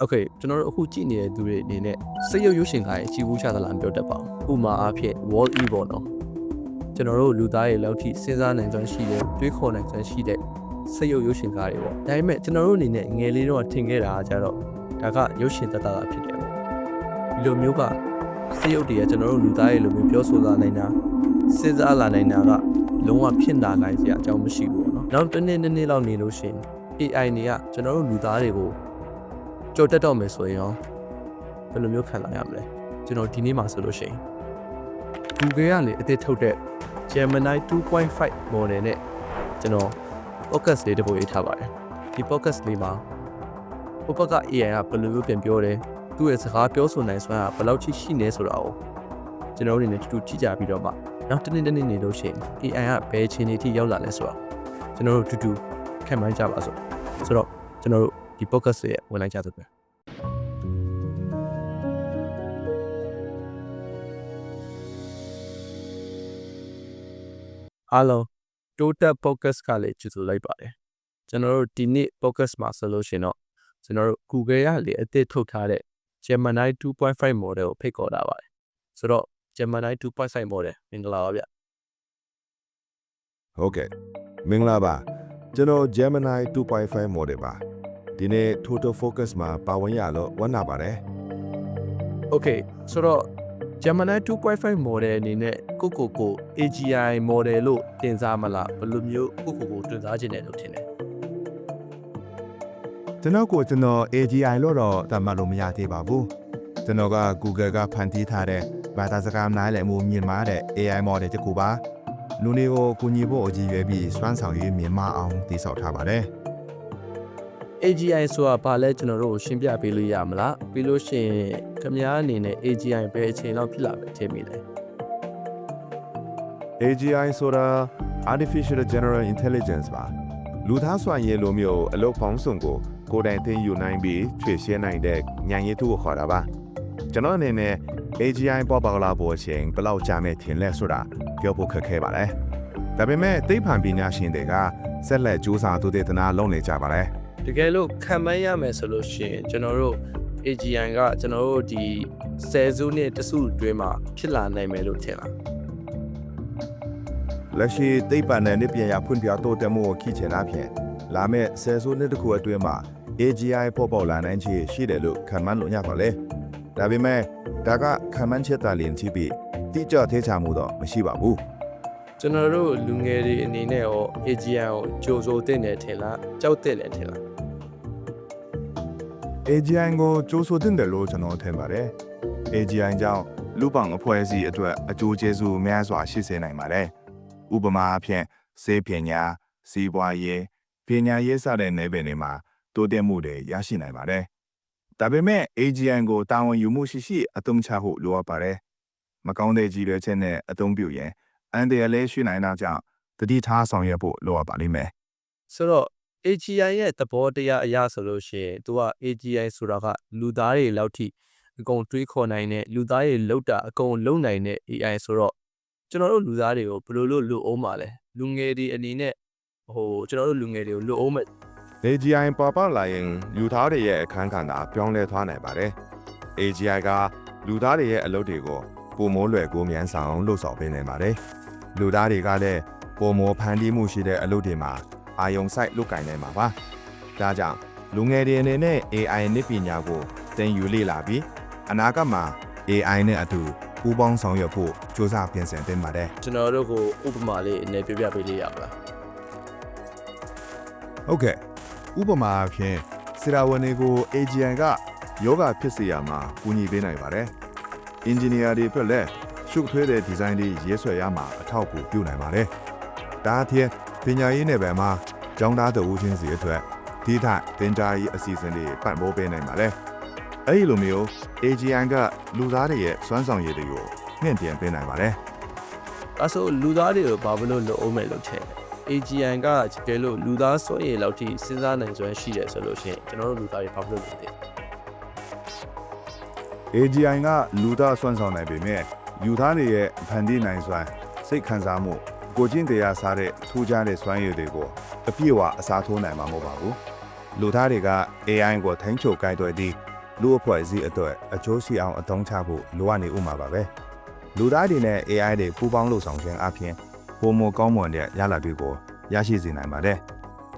โอเคကျွန်တော်တို့အခုကြည့်နေတဲ့သူတွေအနေနဲ့စိတ်ရုပ်ရုပ်ရှင်ကားရဲ့ကြည်ဘူးချသလားမပြောတတ်ပါဘူးဥပမာအားဖြင့် wall e ပေါ့နော်ကျွန်တော်တို့လူသားတွေလောက်ထိစဉ်းစားနိုင်စွမ်းရှိတယ်တွေးခေါ်နိုင်စွမ်းရှိတဲ့စိတ်ရုပ်ရုပ်ရှင်ကားတွေပေါ့ဒါပေမဲ့ကျွန်တော်တို့အနေနဲ့ငယ်လေးတော့ထင်ခဲ့တာကကြတော့ဒါကရုပ်ရှင်သက်သာတာဖြစ်တယ်ပေါ့ဒီလိုမျိုးကစိတ်ရုပ်တွေကကျွန်တော်တို့လူသားတွေလိုမျိုးပြောဆိုလာနိုင်တာစဉ်းစားလာနိုင်တာကလုံးဝဖြစ်လာနိုင်စရာအကြောင်းမရှိဘူးပေါ့နော်နောက်တစ်နေ့နှစ်နေ့လောက်နေလို့ရှိရင် AI တွေကကျွန်တော်တို့လူသားတွေကို ကြော်တက်တော့မယ်ဆိုရင်ရောဘယ်လိုမျိုးခံစားရမလဲကျွန်တော်ဒီနေ့မှာဆိုလို့ရှိရင် Google ကနေအသစ်ထုတ်တဲ့ Gemini 2.5 model နဲ့ကျွန်တော် podcast လေးတစ်ပုဒ်ရေးထားပါတယ်ဒီ podcast လေးမှာဟိုဘက်က AI ကဘယ်လိုမျိုးပြန်ပြောတယ်သူ့ရဲ့စကားပြောဆိုနိုင်စွမ်းကဘယ်လောက်ထိရှိနေဆိုတာကိုကျွန်တော်တို့အနေနဲ့တူတူကြည့်ကြပြီးတော့မှနောက်တစ်နေ့တစ်နေ့နေလို့ရှိရင် AI ကဘယ်အချိန်အထိရောက်လာလဲဆိုတာကျွန်တော်တို့တူတူခံမှန်းကြပါစို့ဆိုတော့ကျွန်တော်တို့ ဒီ podcast ရဲ့ဝင်လိုက်ကြသပဲအားလုံး total podcast ကလည်းကျေးဇူးလိုက်ပါတယ်ကျွန်တော်တို့ဒီနေ့ podcast မှာဆိုလို့ရှိရင်တော့ကျွန်တော်တို့ Google ရလေအသစ်ထုတ်ထားတဲ့ Gemini 2.5 model ကိုဖိတ်ခေါ်တာပါတယ်ဆိုတော့ Gemini 2.5 model မင်္ဂလာပါဗျဟုတ်ကဲ့မင်္ဂလာပါကျွန်တော် Gemini 2.5 model ပါ ဒီနေ့ total focus မှာပါဝင်ရလို့ဝမ်းသာပါတယ် Okay ဆိုတော့ Gemini 2.5 model အနေနဲ့ကိုကိုကို AGI model လို့တင်စားမလားဘယ်လိုမျိုးကိုကိုကိုတင်စားခြင်းတယ်လို့ထင်တယ်ကျွန်တော်ကိုကျွန်တော် AGI လို့တော့တတ်မှတ်လို့မရသေးပါဘူးကျွန်တော်က Google ကဖန်တီးထားတဲ့ဘာသာစကားနားလည်မှုမြင်မာတဲ့ AI model တစ်ခုပါလူတွေကိုကူညီဖို့အကြည့်ရွယ်ပြီးစွမ်းဆောင်ရည်မြင်မာအောင်တည်ဆောက်ထားပါတယ် AGI ဆိုတာဘာလဲကျွန်တော်တို့ကိုရှင်းပြပေးလို့ရမလားပြီးလို့ရှိရင်ခင်ဗျားအနေနဲ့ AGI ဘယ်အချိန်လောက်ဖြစ်လာမယ်ထင်မိလဲ AGI ဆိုတာ Artificial General Intelligence ပါလူသားစွမ်းရည်လိုမျိုးအလုပ်ပေါင်းစုံကိုကိုယ်တိုင်သိယူနိုင်ပြီးဖြည့်ရှင်းနိုင်တဲ့ဉာဏ်ရည်သူကိုခေါ်တာပါကျွန်တော်အနေနဲ့ AGI ပေါ်ပေါက်လာဖို့အချိန်ဘယ်လောက်ကြာမယ်ထင်လဲဆိုတာပြောဖို့ခက်ခဲပါတယ်ဒါပေမဲ့သိပ္ပံပညာရှင်တွေကဆက်လက်ကြိုးစားသူတွေတနာလုပ်နေကြပါတယ် တကယ်လို့ခံမှန်းရမယ်ဆိုလို့ရှိရင်ကျွန်တော်တို့ AGI ကကျွန်တော်တို့ဒီဆယ်စုနှစ်တစုအတွင်းမှာဖြစ်လာနိုင်မယ်လို့ထင်လားလက်ရှိသိပ္ပံနဲ့နည်းပညာဖွံ့ဖြိုးတိုးတက်မှုကိုခိချင်တာဖြင့်လာမယ့်ဆယ်စုနှစ်တစ်ခုအတွင်းမှာ AGI ပေါ်ပေါက်လာနိုင်ခြေရှိတယ်လို့ခန့်မှန်းလို့ရပါလေ။ဒါပေမဲ့ဒါကခန့်မှန်းချက်သာလျင်ဖြစ်ပြီးတိကျသေးချာမှုတော့မရှိပါဘူးကျွန်တော်တို့လူငယ်တွေအနေနဲ့ရော AGI ကိုကြိုဆိုတင်တယ်ထင်လားကြောက်တယ်လည်းထင်လား။ AGI ကိုကြိုးဆိုတင်တယ်လို့ကျွန်တော်ထင်ပါတယ်။ AGI ကြောင့်လူပောင်အဖွဲ့အစည်းအတွက်အကျိုးကျေးဇူးများစွာရှိစေနိုင်ပါတယ်။ဥပမာအဖြစ်စေပညာစီးပွားရေးပညာရေးစတဲ့နယ်ပယ်တွေမှာတိုးတက်မှုတွေရရှိနိုင်ပါတယ်။ဒါပေမဲ့ AGI ကိုတာဝန်ယူမှုရှိရှိအသုံးချဖို့လိုအပ်ပါတယ်။မကောင်းတဲ့ကြီးရွယ်ချက်နဲ့အသုံးပြုရင်အန်တရာယ်လေးရှိနိုင်တာကြောင့်တတိထားဆောင်ရွက်ဖို့လိုအပ်ပါလိမ့်မယ်။ဆိုတော့ AGI ရဲ့သဘောတရားအရဆိုလို့ရှိရင် तू က AGI ဆိုတာကလူသားတွေလောက်ထိအကုန်တွေးခေါ်နိုင်တဲ့လူသားတွေလောက်တာအကုန်လုံနိုင်တဲ့ AI ဆိုတော့ကျွန်တော်တို့လူသားတွေကိုဘယ်လိုလုပ်လို့အောင်ပါလဲလူငယ်တွေအနေနဲ့ဟိုကျွန်တော်တို့လူငယ်တွေကိုလို့အောင်မဲ့ AGI ပေါ်ပေါက်လာရင်လူသားတွေရဲ့အခန်းကဏ္ဍပြောင်းလဲသွားနိုင်ပါတယ်။ AGI ကလူသားတွေရဲ့အလုပ်တွေကိုပုံမိုးလွယ်ကိုမြန်ဆောင်လုပ်ဆောင်ပေးနိုင်ပါတယ်။လူသားတွေကလည်းပုံမိုးဖန်တီးမှုရှိတဲ့အလုပ်တွေမှာ အာယုံစိုက်လုပ်ကင်နိုင်မှာပါ။ဒါကြောင့်လူငယ်တွေအနေနဲ့ AI နည်းပညာကိုသင်ယူလေ့လာပြီးအနာဂတ်မှာ AI နဲ့အတူပူးပေါင်းဆောင်ရွက်ဖို့စ조사ပြင်ဆင်သင့်ပါတယ်ကျွန်တော်တို့ကိုဥပမာလေးအနေပြောပြပေးလို့ရမလား။ဟုတ်ကဲ့ဥပမာအဖြစ်ဆီရာဝန်တွေကို AGI ကယောဂဖြစ်စေရမှာကူညီပေးနိုင်ပါတယ်။ engineer တွေအတွက်လည်းရှုပ်ထွေးတဲ့ဒီဇိုင်းတွေရေးဆွဲရမှာအထောက်အကူပြုနိုင်ပါတယ်။ဒါအပြင် ပညာရေးနယ်ပယ်မှာကျောင်းသားတဦးချင်းစီအတွက်ဒီထသင်ကြားရေးအစီအစဉ်တွေပံ့ပိုးပေးနိုင်ပါတယ်။အဲဒီလိုမျိုး AGI ကလူသားတွေရဲ့စွမ်းဆောင်ရည်တွေကိုမြင့်တင်ပေးနိုင်ပါတယ်။အဲဆိုလူသားတွေကိုဘာလို့လို့အောင်မဲ့လို့ထင်လဲ AGI ကတကယ်လို့လူသားစွမ်းရည်လောက်ထိစဉ်းစားနိုင်စွမ်းရှိတယ်ဆိုလို့ရှိရင်ကျွန်တော်တို့လူသားတွေဘာလို့လို့လဲ AGI ကလူသားစွမ်းဆောင်နိုင်ပေမဲ့ယူသားတွေရဲ့ဖန်တီးနိုင်စွမ်းစိတ်ခံစားမှု ကိုချင်းတရားစားတဲ့ထူးခြားတဲ့စွမ်းရည်တွေကိုအပြည့်အဝအစားထိုးနိုင်မှာမဟုတ်ပါဘူးလူသားတွေက AI ကိုထိန်းချုပ်ကိုင်တွယ်သည့်လူအဖွဲ့အစည်းအတွက်အကျိုးရှိအောင်အသုံးချဖို့လိုအပ်နေဥမှာပါပဲလူသားတွေနဲ့ AI တွေပူးပေါင်းလုပ်ဆောင်ခြင်းအပြင်ပုံမကောင်းမွန်တဲ့ရလဒ်တွေကိုရရှိစေနိုင်ပါတယ်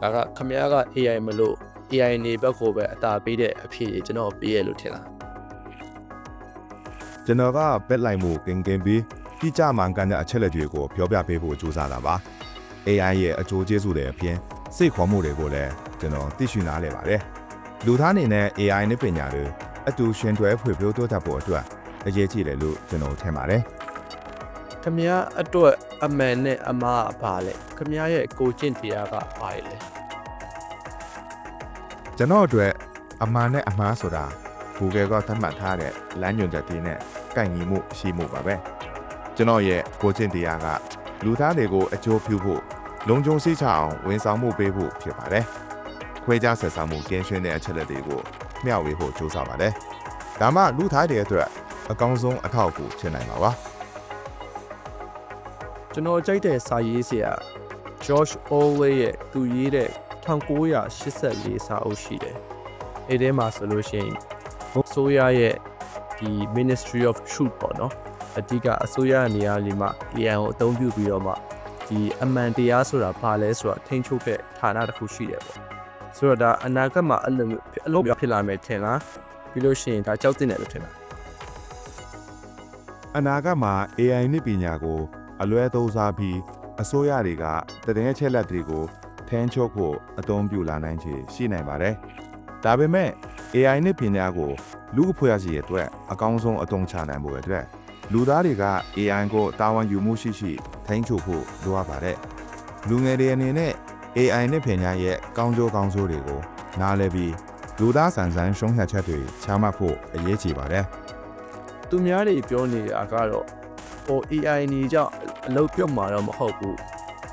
ဒါကခမရက AI မလို့ AI နေဘက်ကိုပဲအတာပေးတဲ့အဖြစ်ကြီးကျွန်တော်ပေးရလို့ထင်တာကျွန်တော်ကဘက်လိုက်မှုကင်ကင်ပြီး တိကျမှန်ကန်တဲ့အချက်လက်တွေကိုပြောပြပေးဖို့ကြိုးစားတာပါ AI ရဲ့အကျိုးကျေးဇူးတွေအပြင်စိတ်ခေါ်မှုတွေကိုလည်းကျွန်တော်သိရှိနားလည်ပါတယ်လူသားအနေနဲ့ AI နဲ့ပညာတွေအတူရှင်တွဲဖွေဖြိုးတိုးတက်ဖို့အတွက်အရေးကြီးတယ်လို့ကျွန်တော်ထင်ပါတယ်ခမရအတွက်အမှန်နဲ့အမှားကဘာလဲခမရရဲ့ကိုကျင့်တရားကဘာလဲကျွန်တော်အတွက်အမှန်နဲ့အမှားဆိုတာ Google ကသတ်မှတ်ထားတဲ့လမ်းညွှန်ချက်တွေနဲ့ကိုက်ညီမှုရှိမှုပါပဲ ကျွန်တော်ရဲ့ကိုချင်းတရားကလူသားတွေကိုအကျိုးပြုဖို့လုံခြုံစိတ်ချအောင်ဝန်ဆောင်မှုပေးဖို့ဖြစ်ပါတယ်ခွဲခြားဆက်ဆံမှုကင်းရှင်းတဲ့အချက်လက်တွေကိုမျှဝေဖို့ကြိုးစားပါတယ်ဒါမှလူသားတွေအတွက်အကောင်းဆုံးအထောက်အကူဖြစ်နိုင်ပါပါကျွန်တော်ကြိုက်တဲ့စာရေးဆရာ George Orwell ရဲ့သူရေးတဲ့1984စာအုပ်ရှိတယ်။အဲဒီထဲမှာဆိုလို့ရှိရင်အစိုးရရဲ့ဒီ Ministry of Truth ပေါ့နော်။ အဓိကအစိုးရနေရာလေးမှာ AI ကိုအသုံးပြုပြီးတော့မှဒီအမှန်တရားဆိုတာဘာလဲဆိုတာထိန်းချုပ်တဲ့ဌာနတစ်ခုရှိတယ်ပေါ့။ဆိုတော့ဒါအနာဂတ်မှာအဲ့လိုမျိုးအလုပ်ဖြစ်လာမယ်ထင်လား။ပြီးလို့ရှိရင်ဒါကြောက်တင်တယ်လို့ထင်လားအနာဂတ်မှာ AI နည်းပညာကို အလွဲသုံးစားပြီးအစိုးရတွေကတည်င်းချက်လက်တွေကိုထန်းချုပ်ဖို့အသုံးပြုလာနိုင်ခြေရှိနိုင်ပါတယ်။ဒါပေမဲ့ AI နည်းပညာကိုလူအဖွဲ့အစည်းရဲ့အတွက်အကောင်းဆုံးအသုံးချနိုင်ဖို့အတွက် လူသားတွေက AI ကိုတာဝန်ယူမှုရှိရှိထိန်းချုပ်ဖို့လိုအပ်ပါတယ်။လူငယ်တွေအနေနဲ့ AI နည်းပညာရဲ့ကောင်းကျိုးကောင်းဆိုးတွေကိုနားလည်ပြီးလူသားဆန်ဆန်ရှုံးဖြတ်ချက်တွေချမှတ်ဖို့အရေးကြီးပါတယ်။သူများတွေပြောနေတာကတော့ဟို AI နေကြောင့်အလုပ်ပြုတ်မှာတော့မဟုတ်ဘူး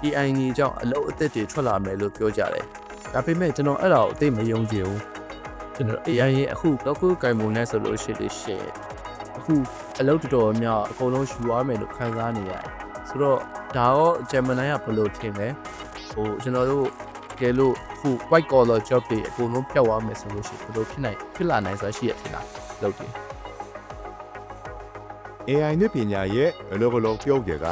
AI နေကြောင့်အလုပ်အသစ်တွေထွက်လာမယ်လို့ပြောကြတယ်ဒါပေမဲ့ကျွန်တော်အဲ့ဒါကိုအသိမယုံကြည်ဘူးကျွန်တော် AI ရဲ့အခုတော့ခုကင်ပုံနဲ့ဆိုလို့ရှိလို့ရှိရင်အခု အလုပ်တော်တော်များအကုန်လုံးယူရမယ်လို့ခံစားနေရတယ်ဆိုတော့ဒါရော Gemini ကဘယ်လိုထင်လဲဟိုကျွန်တော်တို့တကယ်လို့အခု white collar job တွေအကုန်လုံးပြောက်သွားမယ်ဆိုလို့ရှိရင်ဘယ်လိုဖြစ်နိုင်ဖြစ်လာနိုင်စွာရှိရထင်လားလုပ်တယ် AI နဲ့ပညာရဲ့အလုပ်အလုပ်ပြုတ်ကြက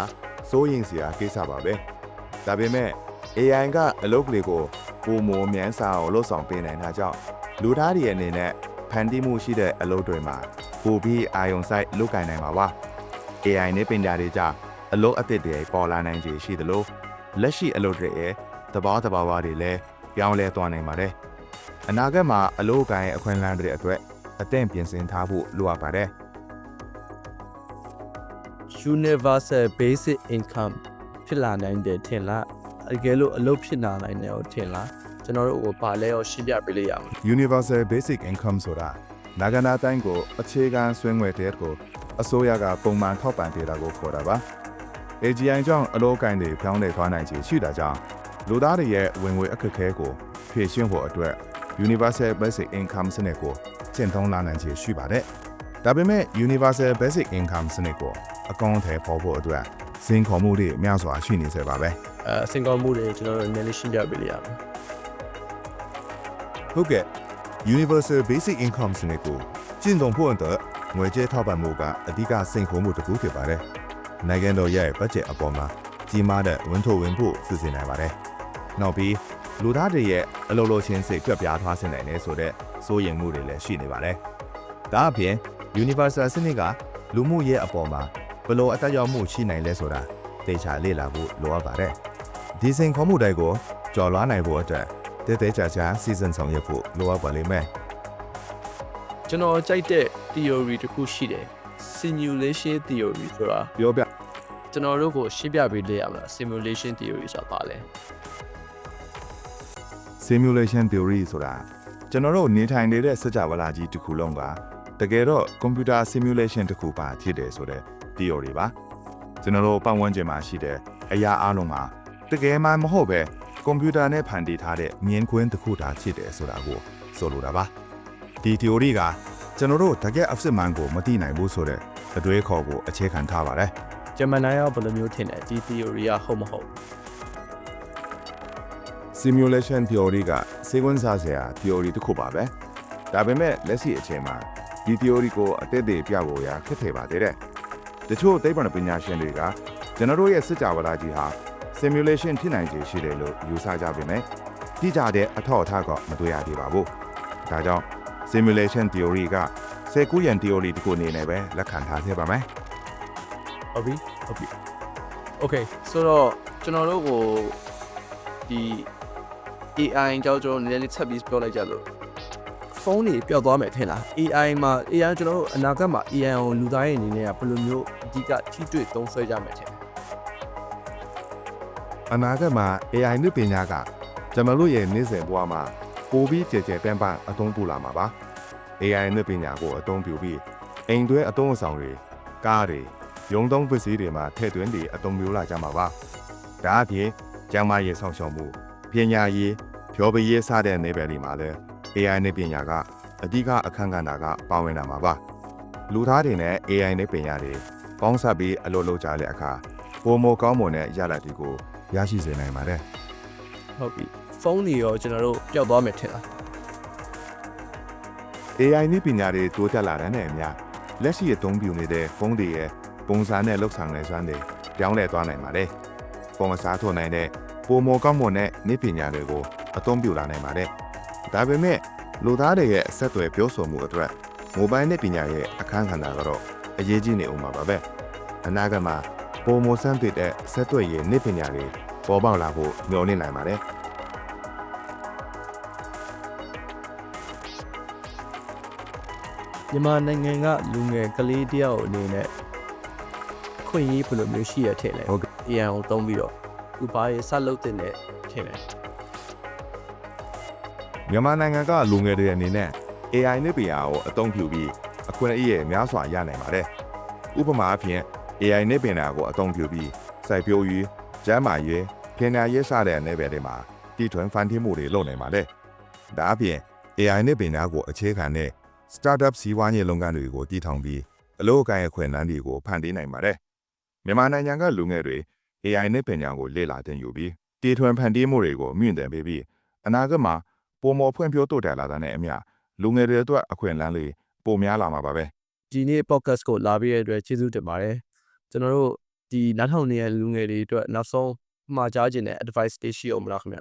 စိုးရင်စရာကိစ္စပါပဲ။ဒါပေမဲ့ AI ကအလုပ်ကလေးကိုပုံမမြန်ဆန်အောင်လုပ်ဆောင်ပေးနိုင်တာကြောင့်လူသားတွေအနေနဲ့ ဖန်တီးမှုရှိတဲ့အလုပ်တွေမှာပိုပြီးအာရုံစိုက်လုပ်ကိုင်နိုင်ပါပါ။ AI နဲ့ပညာတွေကြောင့်အလုပ်အသစ်တွေပေါ်လာနိုင်ခြေရှိသလိုလက်ရှိအလုပ်တွေရဲ့သဘောတဘာဝတွေလည်းပြောင်းလဲသွားနိုင်ပါတယ်။အနာဂတ်မှာအလုပ်ကိုင်အခွင့်အလမ်းတွေအတွက်အသင့်ပြင်ဆင်ထားဖို့လိုအပ်ပါတယ်။ universal basic income ဖြစ်လာနိုင်တယ်ထင်လားအကယ်လို့အလုပ်ဖြစ်လာနိုင်တယ်ထင်လား ကျွန်တော်တို့ဟိုပါလဲရောရှင်းပြပေးလိုက်ရအောင် Universal Basic Income ဆိုတာနိုင်ငံသားတိုင်းကိုအခြေခံဆွေးနွေးတဲ့ကိုအစိုးရကပုံမှန်ထောက်ပံ့ပေးတာကိုခေါ်တာပါ။ AGI ကြောင့်အလုပ်ကိုင်းတွေပြောင်းလဲသွားနိုင်ခြေရှိတာကြောင့်လူသားတွေရဲ့ဝင်ငွေအခက်အခဲကိုဖြေရှင်းဖို့အတွက် Universal Basic Income စနစ်ကိုကျင့်သုံးလာနိုင်ခြေရှိပါတယ်။ဒါပေမဲ့ Universal Basic Income စနစ်ကိုအကောင့်ထဲပေါ်ဖို့အတွက်စင်ခေါ်မှုတွေအများစွာရှိနေစေပါပဲ။အဲစင်ကောမှုတွေကျွန်တော်တို့နည်းနည်းရှင်းပြပေးလိုက်ရအောင် ဟုတ်ကဲ့ Universal Basic Income စနစ်ကိုကျင့်သုံးဖို့အတွက်ငွေကြေးထောက်ပံ့မှုကအဓိကစိန်ခေါ်မှုတစ်ခုဖြစ်ပါတယ်။နိုင်ငံတော်ရဲ့ဘတ်ဂျက်အပေါ်မှာကြီးမားတဲ့ဝန်ထုတ်ဝန်ဖို့စီစဉ်နိုင်ပါတယ်။နောက်ပြီးလူသားတွေရဲ့အလုပ်လုပ်ချင်းစိတ်ပြတ်ပြားသွားစေနိုင်တယ်ဆိုတဲ့စိုးရိမ်မှုတွေလည်းရှိနေပါတယ်။ဒါအပြင် Universal စနစ်ကလူမှုရေးအပေါ်မှာဘယ်လိုအတက်ရောက်မှုရှိနိုင်လဲဆိုတာသေချာလေ့လာဖို့လိုအပ်ပါတယ်။ဒီစိန်ခေါ်မှုတွေကိုကျော်လွှားနိုင်ဖို့အတွက် တည်တည်ကြကြစီစဉ်ဆောင်ရွက်ဖို့လိုအပ်ပါလိမ့်မယ်ကျွန်တော်ကြိုက်တဲ့ theory တစ်ခုရှိတယ် simulation theory ဆိုတာ။ပြောပြကျွန်တော်တို့ကိုရှင်းပြပေးလိုက်ရမလား simulation theory ဆိုတာပါလဲ simulation theory ဆိုတာကျွန်တော်တို့နေထိုင်နေတဲ့စကြဝဠာကြီးတစ်ခုလုံးကတကယ်တော့ computer simulation တစ်ခုပါဖြစ်တယ်ဆိုတဲ့ theory ပါကျွန်တော်တို့ပတ်ဝန်းကျင်မှာရှိတဲ့အရာအလုံးမှာတကယ်မှမဟုတ်ပဲ ကွန်ပျူတာနဲ့ဖန်တီးထားတဲ့မြင်ကွင်းတစ်ခုသာဖြစ်တယ်ဆိုတာကိုဆိုလိုတာပါဒီ theory ကကျွန်တော်တို့တကယ်အစစ်မှန်ကိုမသိနိုင်ဘူးဆိုတဲ့အတွေးခေါ်ကိုအခြေခံထားပါတယ် Gemini ရောဘယ်လိုမျိုးထင်လဲဒီ theory ကဟုတ်မဟုတ်စ simulation theory ကစေကွန်းစားစရာ theory တစ်ခုပါပဲဒါပေမဲ့လက်ရှိအချိန်မှာဒီ theory ကိုအသေးသေးပြဖို့ရာခက်ခဲပါသေးတယ်တချို့သိပ္ပံပညာရှင်တွေကကျွန်တော်တို့ရဲ့စစ်ကြဝဠာကြီးဟာ simulation ဖြစ်နိုင်ခြေရှိတယ်လို့ယူဆကြပေမဲ့တိကျတဲ့အထောက်အထားကမတွေ့ရသေးပါဘူးဒါကြောင့် simulation theory ကစေကူရန် theory တစ်ခုအနေနဲ့ပဲလက်ခံထားခဲ့ပါမယ်ဟုတ်ပြီဟုတ်ပြီ Okay ဆိုတော့ကျွန်တော်တို့ကိုဒီ AI ကြောင့်ကျွန်တော်နည်းနည်းလေးဆက်ပြီးပြောလိုက်ကြလို့ဖုန်းတွေပျောက်သွားမယ်ထင်လား AI မှာ AI ကျွန်တော်တို့အနာဂတ်မှာ AI ကိုလူသားရဲ့အနေနဲ့ကဘယ်လိုမျိုးအဓိကထိတွေ့သုံးဆွဲကြမယ်ထင်လဲ အနာဂတ်မှာ AI နည်းပညာကကျွန်တော်တို့ရဲ့နေ့စဉ်ဘဝမှာပိုပြီးကြည်ကြဲပြန့်ပန်းအသုံးပြုလာမှာပါ AI နည်းပညာကိုအသုံးပြုပြီးအိမ်တွဲအသုံးအဆောင်တွေကားတွေရုံသုံးပစ္စည်းတွေမှာထည့်သွင်းပြီးအသုံးပြုလာကြမှာပါဒါအပြင်ကျန်းမာရေးဆောင်ရှောက်မှုပညာရေးဖြောပရေးစတဲ့နယ်ပယ်တွေမှာလည်း AI နည်းပညာကအဓိကအခန်းကဏ္ဍကပါဝင်လာမှာပါလူသားတွေနဲ့ AI နည်းပညာတွေပေါင်းစပ်ပြီးအလုပ်လုပ်ကြတဲ့အခါပုံမကောင်းမွန်တဲ့ရလဒ်တွေကို ရရှိစေနိုင်ပါတယ်ဟုတ်ပြီဖုန်းတွေရောကျွန်တော်တို့ပျောက်သွားမယ်ထင်လား AI နည်းပညာတွေတိုးတက်လာတဲ့နဲ့အမျှလက်ရှိအသုံးပြုနေတဲ့ဖုန်းတွေရဲ့ပုံစံနဲ့လှုပ်ဆောင်တဲ့စွမ်းတွေပြောင်းလဲသွားနိုင်ပါတယ်။ဖုန်းအစားထိုးနိုင်တဲ့ပုံမကောင်းမွန်တဲ့နည်းပညာတွေကိုအသုံးပြုလာနိုင်ပါတယ်။ဒါပေမဲ့လူသားတွေရဲ့အဆက်အသွယ်ပြောဆိုမှုအတွက်မိုဘိုင်းနည်းပညာရဲ့အခန်းကဏ္ဍကတော့အရေးကြီးနေဦးမှာပါပဲ။အနာဂတ်မှာ ပုံမဆန်းသစ်တဲ့ဆက်သွယ်ရေးနည်းပညာတွေပေါ်ပေါက်လာဖို့မျှော်လင့်နိုင်ပါတယ်။မြန်မာနိုင်ငံကလူငယ်ကလေးတယောက်အနေနဲ့ခွင့်ရေးဘယ်လိုမျိုးရှိရထင်လဲဟုတ်ကဲ့ AI ကိုသုံးပြီးတော့သူဘာရေးဆက်လုပ်တင်တဲ့ထင်လဲမြန်မာနိုင်ငံကလူငယ်တွေအနေနဲ့ AI နည်းပညာကိုအသုံးပြုပြီးအခွင့်အရေးအများစွာရနိုင်ပါတယ်။ဥပမာအဖြစ် AI နည်းပညာကိုအသုံးပြုပြီးစိုက်ပျိုးရေး၊ကျန်းမာရေး၊ပညာရေးစတဲ့နယ်ပယ်တွေမှာတည်ထွင်ဖန်တီးမှုတွေလုပ်နိုင်ပါတယ်။ဒါအပြင် AI နည်းပညာကိုအခြေခံတဲ့ startup စီးပွားရေးလုပ်ငန်းတွေကိုတည်ထောင်ပြီးအလို့အကိုင်းအခွင့်အလမ်းတွေကိုဖန်တီးနိုင်ပါတယ်။မြန်မာနိုင်ငံကလူငယ်တွေ AI နည်းပညာကိုလေ့လာသင်ယူပြီးတည်ထွင်ဖန်တီးမှုတွေကိုမြင့်တင်ပေးပြီးအနာဂတ်မှာပုံမော်ဖွံ့ဖြိုးတိုးတက်လာတာနဲ့အမျှလူငယ်တွေအတွက်အခွင့်အလမ်းလေးပိုများလာမှာပါပဲဒီနေ့ podcast ကိုလာပြီးရတဲ့အတွက်ကျေးဇူးတင်ပါတယ် ကျွန်တော်တို့ဒီနောက်ထောင်နေတဲ့လူငယ်တွေအတွက်နောက်ဆုံးမှာကြားခြင်းတဲ့ advice တွေရှိအောင်မလားခင်ဗျ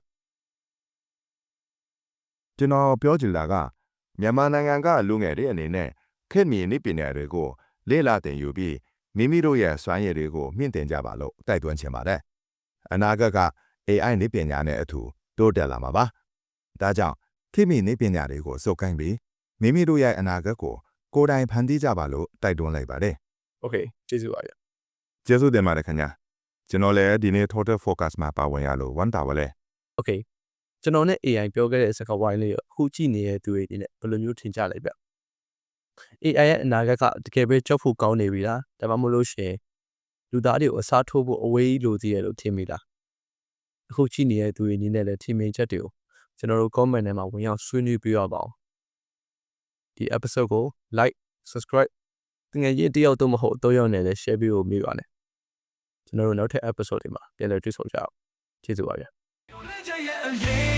ကျွန်တော်ပြောချင်တာကမြန်မာနိုင်ငံကလူငယ်တွေအနေနဲ့ခေတ်မီနည်းပညာတွေကိုလေ့လာသင်ယူပြီးမိမိတို့ရဲ့စွမ်းရည်တွေကိုမြင့်တင်ကြပါလို့တိုက်တွန်းချင်ပါတယ်အနာဂတ်က AI နည်းပညာနဲ့အထူတိုးတက်လာမှာပါဒါကြောင့်ခေတ်မီနည်းပညာတွေကိုစုပ်ကိုင်းပြီးမိမိတို့ရဲ့အနာဂတ်ကိုကိုယ်တိုင်ဖန်တီးကြပါလို့တိုက်တွန်းလိုက်ပါတယ် okay ကျေးဇူးပါဗျ ကျေးဇူးတင်ပါတယ်ခင်ဗျာကျွန်တော်လည်းဒီနေ့ total focus မှာပါဝင်ရလို့ဝမ်းသာပါလေ okay ကျွန်တော်နဲ့ AI ပြောခဲ့တဲ့စကားဝိုင်းလေးကိုအခုကြည့်နေတဲ့သူတွေအနေနဲ့ဘယ်လိုမျိုးထင်ကြလဲဗျ AI ရဲ့အနာဂတ်ကတကယ်ပဲကြောက်ဖို့ကောင်းနေပြီလားဒါမှမဟုတ်လို့ရှရင်လူသားတွေကိုအစားထိုးဖို့အဝေးကြီးလိုသေးတယ်လို့ထင်မိလားအခုကြည့်နေတဲ့သူတွေအနေနဲ့လည်းထင်မြင်ချက်တွေကိုကျွန်တော်တို့ comment ထဲမှာဝင်ရောက်ဆွေးနွေးပြရပါအောင်ဒီ episode ကို like subscribe တကယ်ရင်တယောက်တော့မဟုတ်တော့ရောက်နေလဲ share ပြီးလို့မိပါနဲ့ ကျွန်တော်တို့နောက်ထပ် episode တွေမှာပြန်လည်တွေ့ဆုံကြအောင်ကျေးဇူးပါဗျာ